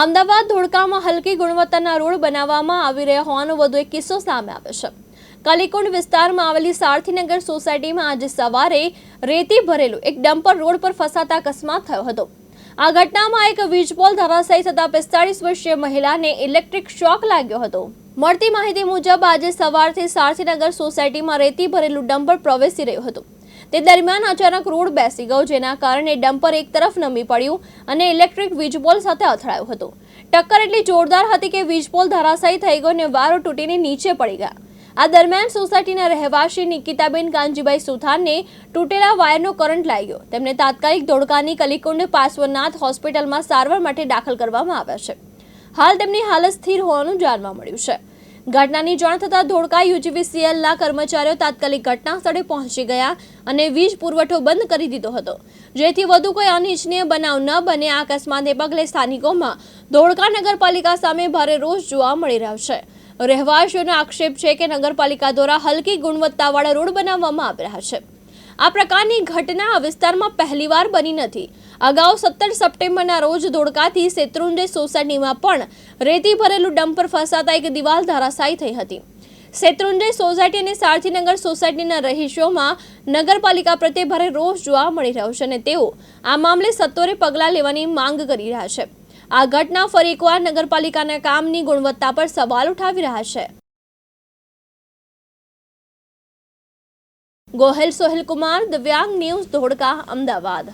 અમદાવાદ ધોળકામાં હલકી ગુણવત્તાના રોડ બનાવવામાં આવી રહ્યા હોવાનો વધુ એક કિસ્સો સામે આવ્યો છે. કલીકુંડ વિસ્તારમાં આવેલી સારથીનગર સોસાયટીમાં આજે સવારે રેતી ભરેલું એક ડમ્પર રોડ પર ફસાતા અકસ્માત થયો હતો. આ ઘટનામાં એક વીજપોલ ધરાશાયી થતા પિસ્તાળીસ વર્ષીય મહિલાને ઇલેક્ટ્રિક શોક લાગ્યો હતો. મળતી માહિતી મુજબ આજે સવારથી સારથીનગર સોસાયટીમાં રેતી ભરેલું ડમ્પર પ્રવેશી રહ્યું હતું. તે દરમિયાન અચાનક રોડ બેસી ગયો, જેના કારણે ડમ્પર એક તરફ નમી પડ્યું અને ઇલેક્ટ્રિક વીજપોલ સાથે અથડાયું હતું. ટક્કર એટલી જોરદાર હતી કે વીજપોલ ધરાશાયી થઈ ગયો અને વારો તૂટીને નીચે પડી ગયા. આ દરમિયાન સોસાયટીના રહેવાસી નિકિતાબેન કાનજીભાઈ સુથારને તૂટેલા વાયરનો કરંટ લાગ્યો તેમને તાત્કાલિક ધોળકાની કલીકુંડ પાર્શ્વનાથ હોસ્પિટલમાં સારવાર માટે દાખલ કરવામાં આવ્યા છે. હાલ તેમની હાલત સ્થિર હોવાનું જાણવા મળ્યું છે. ઘટનાની જાણ થતાં ધોળકા યુજીવીસીએલના કર્મચારીઓ તાત્કાલિક ઘટના સ્થળે પહોંચી ગયા અને વીજ પુરવઠો બંધ કરી દીધો હતો. જેથી વધુ કોઈ અનિચ્છનીય બનાવ ન બને, આ અકસ્માતને પગલે સ્થાનિકોમાં ધોળકા નગરપાલિકા સામે ભારે રોષ જોવા મળી રહ્યો છે. રહેવાસીઓનો આક્ષેપ છે કે નગરપાલિકા દ્વારા હલકી ગુણવત્તાવાળા રોડ બનાવવામાં આવી રહ્યા છે. આ પ્રકારની ઘટના આ વિસ્તારમાં પહેલીવાર બની નથી. અગાઉ સત્તર સપ્ટેમ્બરના રોજ ધોળકાથી શેત્રુંજય સોસાયટીમાં પણ રેતી ભરેલું ડમ્પર ફસાતા એક દિવાલ ધરાશાયી થઈ હતી. શેત્રુંજય સોસાયટી અને સારથીનગર સોસાયટીના રહીશોમાં નગરપાલિકા પ્રત્યે ભારે રોષ જોવા મળી રહ્યો છે અને તેઓ આ મામલે સત્વરે પગલાં લેવાની માંગ કરી રહ્યા છે. આ ઘટના ફરી એકવાર નગરપાલિકાના કામની ગુણવત્તા પર સવાલ ઉઠાવી રહ્યા છે. ગોહેલ સોહેલ કુમાર દિવ્યાંગ ન્યૂઝ ધોળકા અમદાવાદ.